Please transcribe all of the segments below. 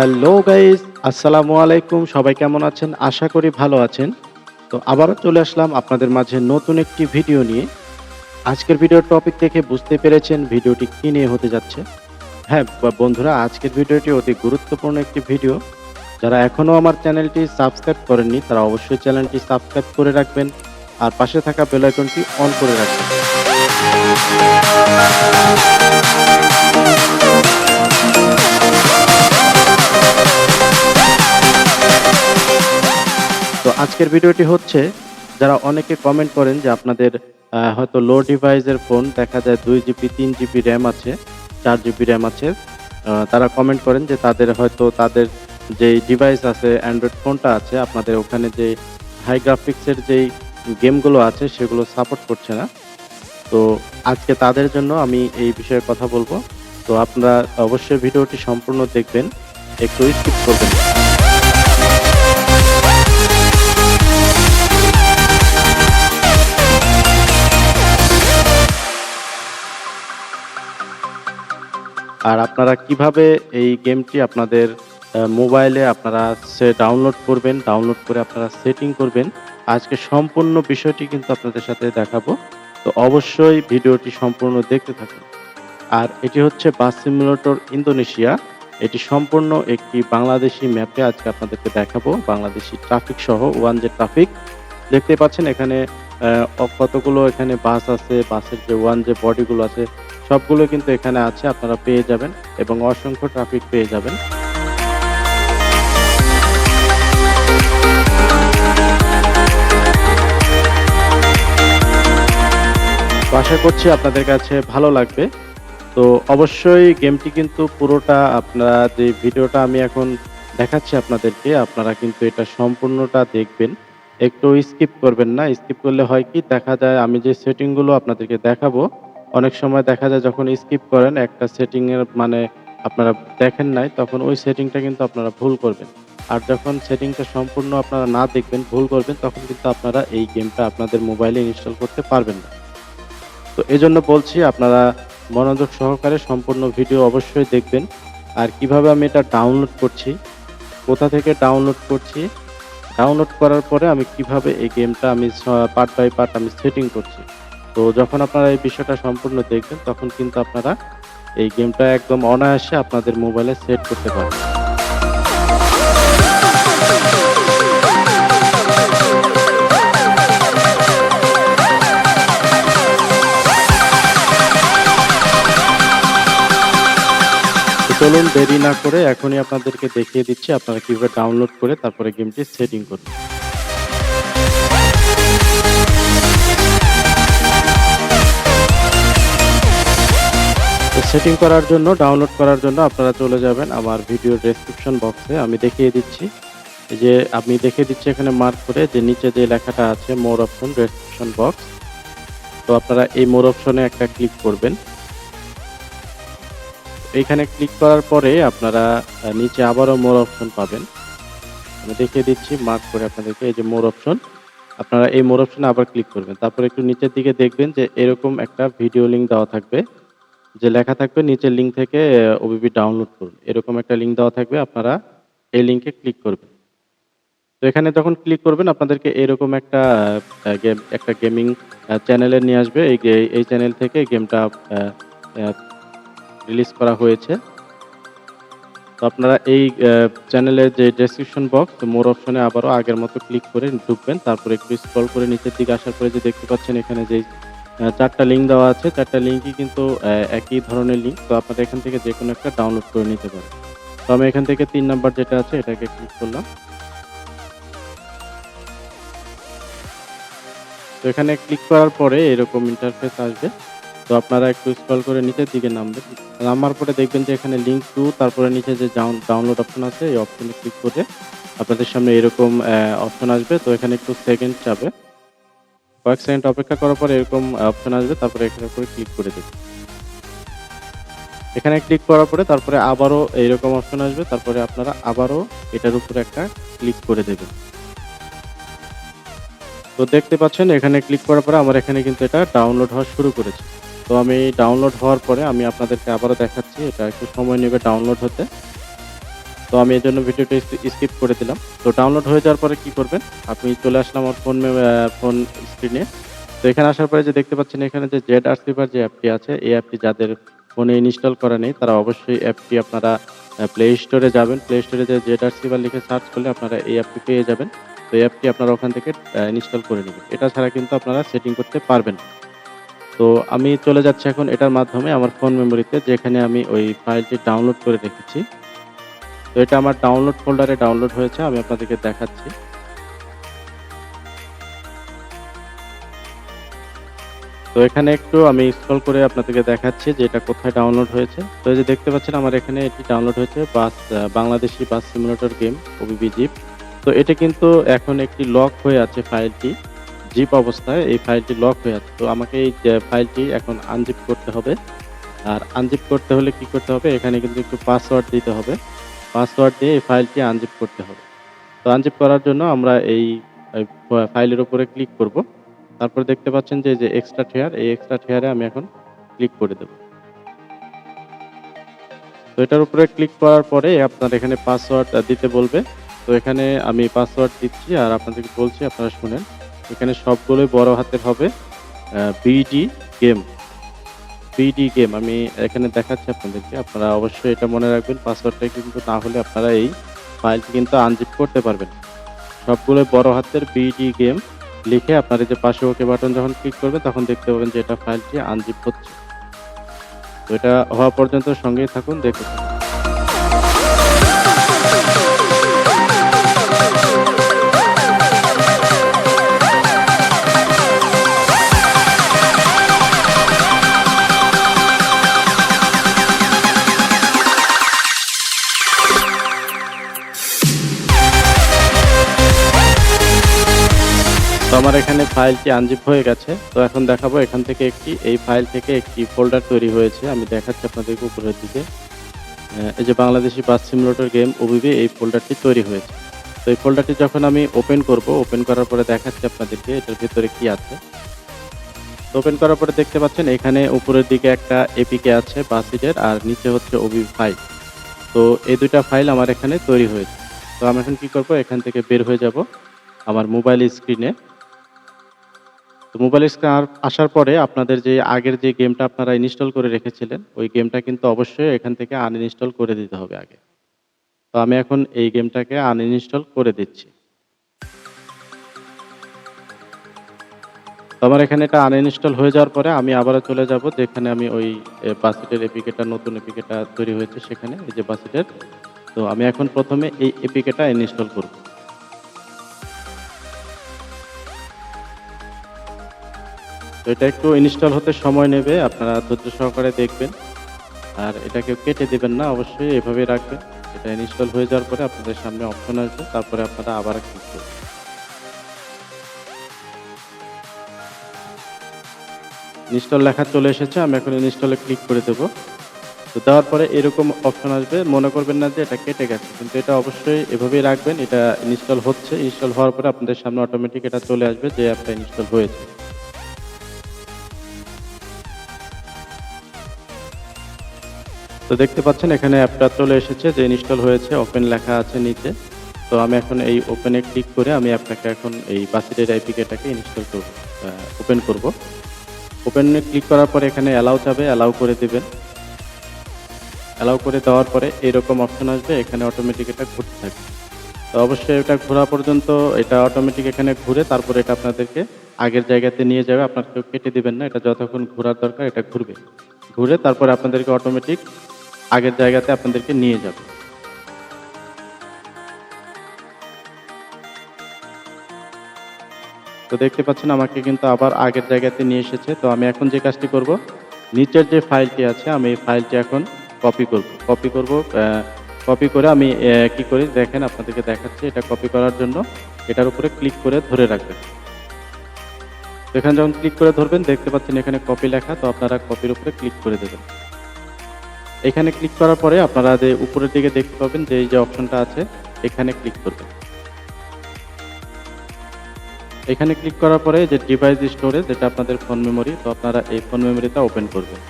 Hello guys আসসালামু আলাইকুম সবাই কেমন আছেন? আশা করি ভালো আছেন। তো আবারও চলে আসলাম আপনাদের মাঝে নতুন একটি ভিডিও নিয়ে। আজকের ভিডিওর টপিক দেখে বুঝতে পেরেছেন ভিডিওটি কী নিয়ে হতে যাচ্ছে। হ্যাঁ বন্ধুরা, আজকের ভিডিওটি অতি গুরুত্বপূর্ণ একটি ভিডিও। যারা এখনও আমার চ্যানেলটি সাবস্ক্রাইব করেননি, তারা অবশ্যই চ্যানেলটি সাবস্ক্রাইব করে রাখবেন। আর পাশে থাকা বেল আইকনটি অন করে রাখবেন। আজকের ভিডিওটি হচ্ছে যারা অনেকে কমেন্ট করেন যে আপনাদের হয়তো লো ডিভাইসের ফোন দেখা যায় দুই জিবি তিন জিবি র্যাম আছে, চার জিবি র্যাম আছে। তারা কমেন্ট করেন যে তাদের হয়তো তাদের যেই ডিভাইস আছে অ্যান্ড্রয়েড ফোনটা আছে, আপনাদের ওখানে যে হাই গ্রাফিক্সের যেই গেমগুলো আছে, সেগুলো সাপোর্ট করছে না। তো আজকে তাদের জন্য আমি এই বিষয়ে কথা বলব। তো আপনারা অবশ্যই ভিডিওটি সম্পূর্ণ দেখবেন, একটু স্কিপ করবেন। আর আপনারা কীভাবে এই গেমটি আপনাদের মোবাইলে আপনারা সে ডাউনলোড করবেন, ডাউনলোড করে আপনারা সেটিং করবেন, আজকে সম্পূর্ণ বিষয়টি কিন্তু আপনাদের সাথে দেখাবো। তো অবশ্যই ভিডিওটি সম্পূর্ণ দেখতে থাকুন। আর এটি হচ্ছে বাস সিমুলেটর ইন্দোনেশিয়া। এটি সম্পূর্ণ একটি বাংলাদেশি ম্যাপে আজকে আপনাদেরকে দেখাবো। বাংলাদেশি ট্রাফিক সহ ওয়ান যে ট্রাফিক। দেখতে পাচ্ছেন এখানে কতগুলো এখানে বাস আছে, বাসের যে ওয়ান যে বডিগুলো আছে সবগুলো কিন্তু এখানে আছে, আপনারা পেয়ে যাবেন এবং অসংখ্য ট্রাফিক পেয়ে যাবেন। আশা করছি আপনাদের কাছে ভালো লাগবে। তো অবশ্যই গেমটি কিন্তু পুরোটা আপনারা যে ভিডিওটা আমি এখন দেখাচ্ছি আপনাদেরকে, আপনারা কিন্তু এটা সম্পূর্ণটা দেখবেন। একটু স্কিপ করবেন না স্কিপ করলে হয় কি, দেখা যায় আমি যে সেটিংগুলো আপনাদেরকে দেখাবো অনেক সময় দেখা যায় যখন স্কিপ করেন, একটা সেটিং এর মানে আপনারা দেখেন নাই, তখন ওই সেটিংটা কিন্তু আপনারা ভুল করবেন। আর যখন সেটিংটা সম্পূর্ণ আপনারা না দেখবেন, ভুল করবেন, তখন কিন্তু আপনারা এই গেমটা আপনাদের মোবাইলে ইনস্টল করতে পারবেন না। তো এজন্য বলছি, আপনারা মনোযোগ সহকারে সম্পূর্ণ ভিডিও অবশ্যই দেখবেন। আর কীভাবে আমি এটা ডাউনলোড করছি, কোথা থেকে ডাউনলোড করছি ডাউনলোড করার পরে আমি কীভাবে এই গেমটা আমি পার্ট বাই পার্ট আমি সেটিং করছি। তো যখন আপনারা এই বিষয়টা সম্পূর্ণ দেখবেন, তখন কিন্তু আপনারা এই গেমটা একদম অনায়াসে আপনাদের মোবাইলে সেট করতে পারবেন। চলুন দেরি না করে এখনই আপনাদেরকে দেখিয়ে দিচ্ছি আপনারা কীভাবে ডাউনলোড করে তারপরে গেমটি সেটিং করবেন সেটিং করার জন্য ডাউনলোড করার জন্য আপনারা চলে যাবেন আমার ভিডিও ডেসক্রিপশন বক্সে আমি দেখিয়ে দিচ্ছি। যে আমি দেখিয়ে দিচ্ছি এখানে মার্ক করে যে নিচে যে লেখাটা আছে মোর অপশন ডেসক্রিপশন বক্স তো আপনারা এই মোর অপশনে একটা ক্লিক করবেন। এখানে ক্লিক করার পরে আপনারা নিচে আবারও মোর অপশন পাবেন। আমি দেখিয়ে দিচ্ছি মার্ক করে আপনাদেরকে এই যে মোর অপশন আপনারা এই মোর অপশনে আবার ক্লিক করবেন। তারপর একটু নিচের দিকে দেখবেন যে এরকম একটা ভিডিও লিঙ্ক দেওয়া থাকবে। যে লেখা থাকবে নিচের লিঙ্ক থেকে ওবিবি ডাউনলোড করুন। এরকম একটা লিঙ্ক দেওয়া থাকবে, আপনারা এই লিঙ্কে ক্লিক করবেন। তো এখানে যখন ক্লিক করবেন, আপনাদেরকে এরকম একটা গেম একটা গেমিং চ্যানেলে নিয়ে আসবে। এই এই চ্যানেল থেকে গেমটা রিলিজ করা হয়েছে। তো আপনারা এই চ্যানেলের যে ডেসক্রিপশন বক্স মোর অপশনে আবারও আগের মতো ক্লিক করে ঢুকবেন। তারপরে একটু স্ক্রল করে নিচের দিকে আসার পরে যে দেখতে পাচ্ছেন, এখানে যে চারটা লিঙ্ক দেওয়া আছে। চারটা লিঙ্কই কিন্তু একই ধরনের লিঙ্ক তো আপনারা এখান থেকে যে কোনো একটা ডাউনলোড করে নিতে পারেন। তো আমি এখান থেকে তিন নাম্বার যেটা আছে, এটাকে ক্লিক করলাম। তো এখানে ক্লিক করার পরে এরকম ইন্টারফেস আসবে। তো আপনারা একটু স্ক্রল করে নিচের দিকে নামবেন। নামার পরে দেখবেন যে এখানে লিঙ্ক টু তারপরে নিচে যে ডাউনলোড অপশন আছে, এই অপশনে ক্লিক করে আপনাদের সামনে এরকম অপশন আসবে। তো এখানে একটু সেকেন্ড যাবে কয়েক সেকেন্ড অপেক্ষা করার পরে এরকম অপশন আসবে, তারপরে এখানে উপরে ক্লিক করে দেবেন এখানে ক্লিক করার পরে তারপরে আবারও এইরকম অপশন আসবে, তারপরে আপনারা আবারও এটার উপরে একটা ক্লিক করে দেবেন তো দেখতে পাচ্ছেন, এখানে ক্লিক করার পরে আমার এখানে কিন্তু এটা ডাউনলোড হওয়া শুরু করেছে। তো আমি ডাউনলোড হওয়ার পরে আমি আপনাদেরকে আবারও দেখাচ্ছি, এটা একটু সময় নেবে ডাউনলোড হতে। তো আমি এই জন্য ভিডিওটা স্কিপ করে দিলাম। তো ডাউনলোড হয়ে যাওয়ার পরে কি করবেন? আপনি চলে আসলাম আমার ফোন ফোন স্ক্রিনে তো এখানে আসার পরে যে দেখতে পাচ্ছেন এখানে যে জেড আর্সিভার যে অ্যাপটি আছে, এই অ্যাপটি যাদের ফোনে ইনস্টল করা নেই, তারা অবশ্যই অ্যাপটি আপনারা প্লে স্টোরে যাবেন। প্লে স্টোরে যে জেড আর্সিভার লিখে সার্চ করলে আপনারা এই অ্যাপটি পেয়ে যাবেন। তো এই অ্যাপটি আপনারা ওখান থেকে ইনস্টল করে নেবেন। এটা ছাড়া কিন্তু আপনারা সেটিং করতে পারবেন। তো আমি চলে যাচ্ছি এখন এটার মাধ্যমে আমার ফোন মেমোরিতে যেখানে আমি ওই ফাইলটি ডাউনলোড করে রেখেছি। তো এটা আমার ডাউনলোড ফোল্ডারে ডাউনলোড হয়েছে, আমি আপনাদেরকে দেখাচ্ছি। তো এখানে একটু আমি স্ক্রল করে আপনাদেরকে দেখাচ্ছি যে এটা কোথায় ডাউনলোড হয়েছে। তো এই যে দেখতে পাচ্ছেন, আমার এখানে এটি ডাউনলোড হয়েছে bus Bangladeshi bus simulator game OBB zip তো এটা কিন্তু এখন একটি লক হয়ে আছে ফাইলটি জিপ অবস্থায় এই ফাইলটি লক হয়ে আছে। তো আমাকে এই ফাইলটি এখন আনজিপ করতে হবে। আর আনজিপ করতে হলে কি করতে হবে? এখানে কিন্তু একটু পাসওয়ার্ড দিতে হবে। পাসওয়ার্ড দিয়ে এই ফাইলটি আনজিপ করতে হবে। তো আনজিপ করার জন্য আমরা এই ফাইলের উপরে ক্লিক করব। তারপর দেখতে পাচ্ছেন যে যে এক্সট্রা টেয়ার এই এক্সট্রা টেয়ারে আমি এখন ক্লিক করে দেব। তো এটার উপরে ক্লিক করার পরে আপনার এখানে পাসওয়ার্ড দিতে বলবে। তো এখানে আমি পাসওয়ার্ড দিচ্ছি আর আপনাদেরকে বলছি, আপনারা শুনেন। এখানে সবগুলোই বড় হাতের হবে বিডি গেম বিডি গেম আমি এখানে দেখাচ্ছি আপনাদেরকে। আপনারা অবশ্যই এটা মনে রাখবেন পাসওয়ার্ডটা কিন্তু না হলে আপনারা এই ফাইলটি কিন্তু আনজিপ করতে পারবেন। সবগুলো বড় হাতের বিডি গেম লিখে আপনার যে পাশে ওকে বাটন যখন ক্লিক করবে তখন দেখতে পাবেন যে এটা ফাইলটি আনজিপ হচ্ছে। তো এটা হওয়া পর্যন্ত সঙ্গেই থাকুন দেখে আমার এখানে ফাইলটি আনজিপ হয়ে গেছে, তো এখন দেখাবো এখান থেকে একটি, এই ফাইল থেকে একটি ফোল্ডার তৈরি হয়েছে, আমি দেখাচ্ছি আপনাদেরকে উপরের দিকে। এই যে Bangladeshi bus simulator game OBB এই ফোল্ডারটি তৈরি হয়েছে। তো এই ফোল্ডারটি যখন আমি ওপেন করব ওপেন করার পরে দেখাচ্ছি আপনাদেরকে এটার ভিতরে কি আছে। ওপেন করার পরে দেখতে পাচ্ছেন, এখানে উপরের দিকে একটা এপিকে আছে বাসিডের আর নিচে হচ্ছে ওবিবি ফাইল তো এই দুইটা ফাইল আমার এখানে তৈরি হয়েছে। তো আমি এখন কি করব, এখান থেকে বের হয়ে যাব আমার মোবাইল স্ক্রিনে তো মোবাইল স্ক্রিন আসার পরে আপনাদের যে আগের যে গেমটা আপনারা ইনস্টল করে রেখেছিলেন, ওই গেমটা কিন্তু অবশ্যই এখান থেকে আনইনস্টল করে দিতে হবে আগে। তো আমি এখন এই গেমটাকে আনইনস্টল করে দিচ্ছি। আমার এখানে এটা আনইনস্টল হয়ে যাওয়ার পরে আমি আবারও চলে যাব যেখানে আমি ওই বাসিটের এপিকেটা নতুন এপিকেটা তৈরি হয়েছে সেখানে, এই যে বাসিটের। তো আমি এখন প্রথমে এই এপিকেটা ইনস্টল করব। এটা একটু ইনস্টল হতে সময় নেবে, আপনারা ধৈর্য সহকারে দেখবেন। আর এটাকে কেটে দেবেন না, অবশ্যই এভাবে রাখবেন। এটা ইনস্টল হয়ে যাওয়ার পরে আপনাদের সামনে অপশন আসবে, তারপরে আপনারা আবার ক্লিক করবেন। ইনস্টল লেখা চলে এসেছে, আমি এখন ইনস্টলে ক্লিক করে দেবো। তো দেওয়ার পরে এরকম অপশন আসবে, মনে করবেন না যে এটা কেটে গেছে, কিন্তু এটা অবশ্যই এভাবেই রাখবেন, এটা ইনস্টল হচ্ছে। ইনস্টল হওয়ার পরে আপনাদের সামনে অটোমেটিক এটা চলে আসবে যে অ্যাপটা ইনস্টল হয়েছে। তো দেখতে পাচ্ছেন, এখানে অ্যাপটা চলে এসেছে, যে ইনস্টল হয়েছে, ওপেন লেখা আছে নিচে। তো আমি এখন এই ওপেনে ক্লিক করে আমি অ্যাপটাকে এখন এই বাসিডের আইপিকেটাকে ইনস্টল করব ওপেন করব। ওপেনে ক্লিক করার পরে এখানে অ্যালাউ যাবে অ্যালাউ করে দেবেন। অ্যালাউ করে দেওয়ার পরে এরকম অপশন আসবে, এখানে অটোমেটিক এটা ঘুরতে থাকবে। তো অবশ্যই এটা ঘোরা পর্যন্ত এটা অটোমেটিক এখানে ঘুরে তারপরে এটা আপনাদেরকে আগের জায়গাতে নিয়ে যাবে, আপনার কেউ কেটে দেবেন না, এটা যতক্ষণ ঘোরার দরকার এটা ঘুরবে। ঘুরে তারপরে আপনাদেরকে অটোমেটিক আগের জায়গাতে আপনাদেরকে নিয়ে যাবে। তো দেখতে পাচ্ছেন আমাকে কিন্তু আবার আগের জায়গাতে নিয়ে এসেছে। তো আমি এখন যে কাজটি করব, নিচের যে ফাইলটি আছে, আমি এই ফাইলটি এখন কপি করব। কপি করব কপি করে আমি কি করি, দেখেন আপনাদেরকে দেখাচ্ছি, এটা কপি করার জন্য। এটার উপরে ক্লিক করে ধরে রাখবেন। এখানে যখন ক্লিক করে ধরবেন, দেখতে পাচ্ছেন এখানে কপি লেখা, তো আপনারা কপির উপরে ক্লিক করে দেবেন। এখানে ক্লিক করার পরে আপনারা যে উপরের দিকে দেখতে পাবেন যে এই যে অপশনটা আছে, এখানে ক্লিক করবেন। এখানে ক্লিক করার পরে যে ডিভাইস স্টোরেজ যেটা আপনাদের ফোন মেমোরি তো আপনারা এই ফোন মেমোরিটা ওপেন করবেন।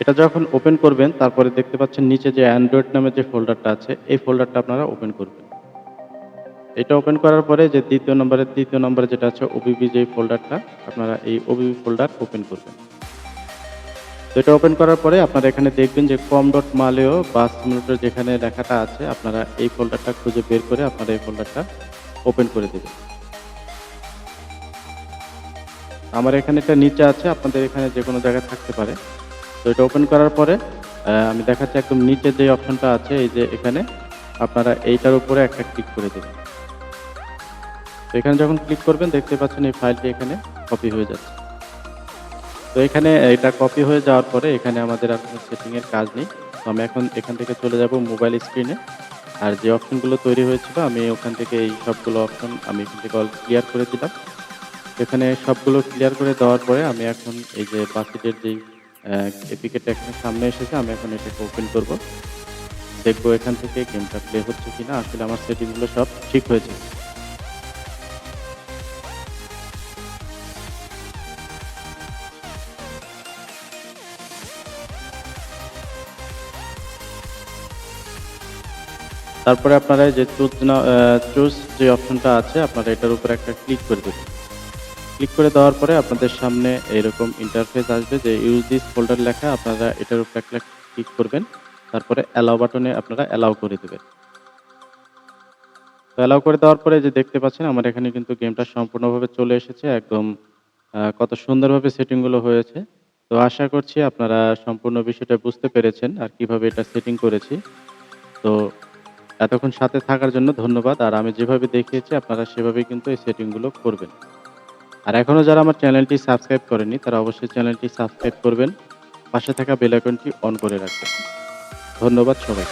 এটা যখন ওপেন করবেন, তারপরে দেখতে পাচ্ছেন নিচে যে অ্যান্ড্রয়েড নামে যে ফোল্ডারটা আছে, এই ফোল্ডারটা আপনারা ওপেন করবেন। এটা ওপেন করার পরে যে দ্বিতীয় নম্বরের তৃতীয় নম্বরে যেটা আছে ওবিবি যে ফোল্ডারটা আপনারা এই ওবিবি ফোল্ডার ওপেন করবেন। তো এটা ওপেন করার পরে আপনারা এখানে দেখবেন যে কম ডট মালেও বা সিমুলেটর যেখানে লেখাটা আছে, আপনারা এই ফোল্ডারটা খুঁজে বের করে আপনারা এই ফোল্ডারটা ওপেন করে দেবেন। আমার এখানে এটা নিচে আছে, আপনাদের এখানে যে কোনো জায়গায় থাকতে পারে। তো এটা ওপেন করার পরে আমি দেখাচ্ছি একদম নিচে যে অপশনটা আছে, এই যে এখানে, আপনারা এইটার উপরে একটা ক্লিক করে দেবেন। তো এখানে যখন ক্লিক করবেন, দেখতে পাচ্ছেন এই ফাইলটি এখানে কপি হয়ে যাচ্ছে। তো এখানে এটা কপি হয়ে যাওয়ার পরে এখানে আমাদের আর কোনো সেটিংয়ের কাজ নেই। তো আমি এখন এখান থেকে চলে যাব মোবাইল স্ক্রিনে আর যে অপশনগুলো তৈরি হয়েছিল, আমি ওখান থেকে এই সবগুলো অপশন আমি এখান থেকে ক্লিয়ার করে দিলাম। এখানে সবগুলো ক্লিয়ার করে দেওয়ার পরে আমি এখন এই যে বাসিটের যেই এপিকেট এখানে সামনে এসেছে, আমি এখন এটাকে ওপেন করব। দেখব এখান থেকে গেমটা প্লে হচ্ছে কিনা। আসলে আমার সেটিংগুলো সব ঠিক হয়েছে। তারপরে আপনারা যে চুজ না চুজ যে অপশনটা আছে, আপনারা এটার উপর একটা ক্লিক করে দেবেন। ক্লিক করে দেওয়ার পরে আপনাদের সামনে এরকম ইন্টারফেস আসবে যে ইউজ দিস ফোল্ডার লেখা, আপনারা এটার উপর একটা ক্লিক করবেন। তারপরে অ্যালাউ বাটনে আপনারা অ্যালাউ করে দেবেন। তো অ্যালাউ করে দেওয়ার পরে যে দেখতে পাচ্ছেন, আমার এখানে কিন্তু গেমটা সম্পূর্ণভাবে চলে এসেছে, একদম কত সুন্দরভাবে সেটিংগুলো হয়েছে। তো আশা করছি আপনারা সম্পূর্ণ বিষয়টা বুঝতে পেরেছেন আর কীভাবে এটা সেটিং করেছি। তো এতক্ষণ সাথে থাকার জন্য ধন্যবাদ। আর আমি যেভাবে দেখিয়েছি, আপনারা সেভাবেই কিন্তু এই সেটিংগুলো করবেন। আর এখনও যারা আমার চ্যানেলটি সাবস্ক্রাইব করেনি তারা অবশ্যই চ্যানেলটি সাবস্ক্রাইব করবেন। পাশে থাকা বেল আইকনটি অন করে রাখবেন। ধন্যবাদ সবাই